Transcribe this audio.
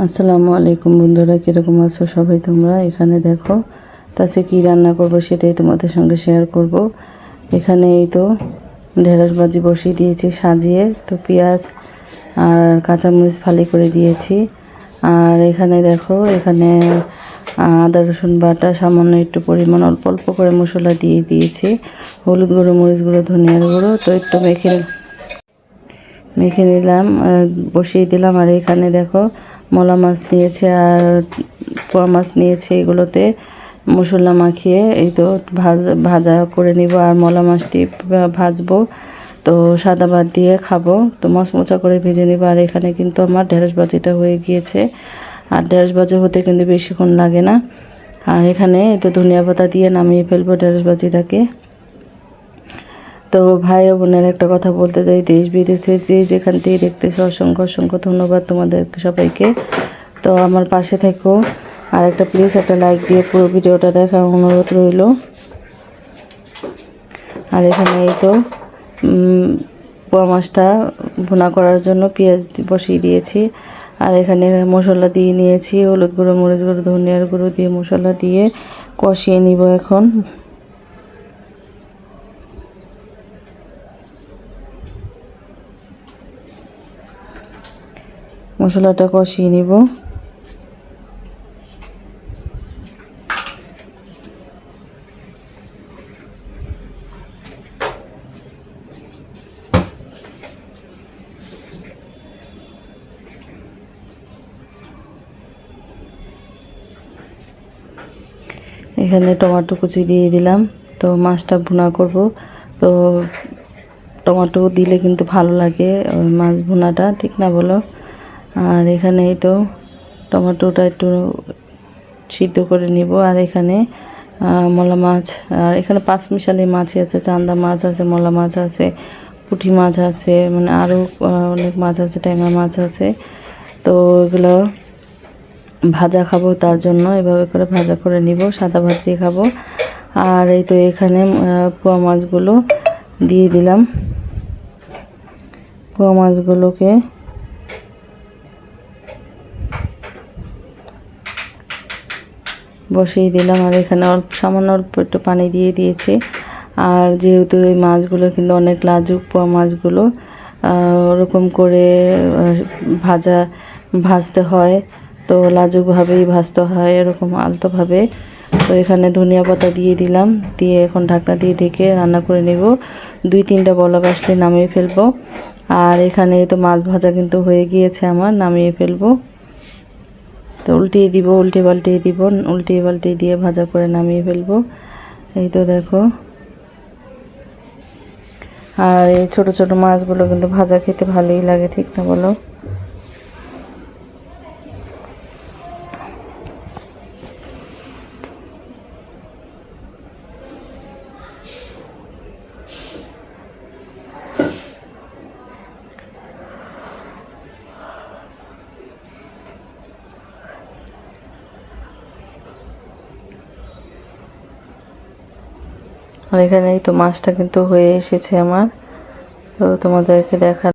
আসসালামু আলাইকুম বন্ধুরা, কীরকম আছো সবাই তোমরা? এখানে দেখো, তাছে কি রান্না করব সেটাই তোমাদের সঙ্গে শেয়ার করব। এখানে এই তো ঢেঁড়স ভাজি বসিয়ে দিয়েছি সাজিয়ে, তো পেঁয়াজ আর কাঁচামরিচ ফালি করে দিয়েছি। আর এখানে দেখো, এখানে আদা, রসুন বাটা, সামান্য একটু পরিমাণ অল্প অল্প করে মশলা দিয়ে দিয়েছি। হলুদ গুঁড়ো, মরিচ গুঁড়ো, ধনিয়ার গুঁড়ো, তো একটু মেখে মেখে নিলাম বসিয়ে দিলাম। আর এখানে দেখো মলা মাছ নিয়েছে আর পোয়া মাছ নিয়েছে এগুলোতে মশলা মাখিয়ে, এই তো ভাজা ভাজা করে নিব আর মলা মাছটি ভা- ভাজবো। তো সাদা ভাত দিয়ে খাব। তো মচমচা করে ভেজে নিব। আর এখানে কিন্তু আমার ঢেঁড়স বাজিটা হয়ে গিয়েছে। আর ঢেঁড়স বাজি হতে কিন্তু বেশিক্ষণ লাগে না। আর এখানে এই তো ধনিয়া পাতা দিয়ে নামিয়ে ফেলব ঢেঁড়স ভাজিটাকে। তো ভাই ও বোনের একটা কথা বলতে চাই, দেশ বিদেশে যে যেখান থেকে দেখতেছে, অসংখ্য অসংখ্য ধন্যবাদ তোমাদের সবাইকে। তো আমার পাশে থেকো। আর একটা প্লিজ একটা লাইক দিয়ে পুরো ভিডিওটা দেখার অনুরোধ রইল। আর এখানে এই তো পোয়া মাছটা ভুনা করার জন্য পেঁয়াজ বসিয়ে দিয়েছি। আর এখানে মশলা দিয়ে নিয়েছি হলুদ গুঁড়ো, মরিচ গুঁড়ো, ধনিয়ার গুঁড়ো দিয়ে মশলা দিয়ে কষিয়ে নিব এখন। মশলাটা কষিয়ে নিব। এখানে টমেটো কুচি দিয়ে দিলাম। তো মাছটা ভুনা করব। তো টমেটো দিলে কিন্তু ভালো লাগে মাছ ভুনাটা, ঠিক না বলো? আর এখানে এই তো টমেটোটা একটু সিদ্ধ করে নিব। আর এখানে মলা মাছ, আর এখানে পাঁচ মিশালি মাছই আছে, চান্দা মাছ আছে, মলা মাছ আছে, পুঁটি মাছ আছে মানে আরও অনেক মাছ আছে, ট্যাংরা মাছ আছে। তো এগুলো ভাজা খাব তার জন্য, এভাবে করে ভাজা করে নিব, সাদা ভাত দিয়ে খাব। আর এই তো এখানে পোয়া মাছগুলো দিয়ে দিলাম। পোয়া মাছগুলোকে বসিয়ে দিলাম আর এখানে অল্প সামান্য অল্প একটু পানি দিয়ে দিয়েছি। আর যেহেতু এই মাছগুলো কিন্তু অনেক লাজুক পোয়া মাছগুলো ওরকম করে ভাজা ভাজতে হয়, তো লাজুকভাবেই ভাজতে হয়, এরকম আলতোভাবে। তো এখানে ধনিয়া পাতা দিয়ে দিলাম, দিয়ে এখন ঢাকনা দিয়ে ঢেকে রান্না করে নেব। দুই তিনটা বলক আসলে নামিয়ে ফেলব। আর এখানে তো মাছ ভাজা কিন্তু হয়ে গিয়েছে আমার, নামিয়ে ফেলব। তো উল্টিয়ে দিব, উল্টে পাল্টিয়ে দিব, উল্টিয়ে পাল্টিয়ে দিয়ে ভাজা করে নামিয়ে ফেলব। এই তো দেখো। আর এই ছোটো ছোটো মাছগুলো কিন্তু ভাজা খেতে ভালোই লাগে, ঠিক না বলো? আর এখানেই তো মাছটা কিন্তু হয়ে এসেছে আমার। তো তোমাদেরকে দেখা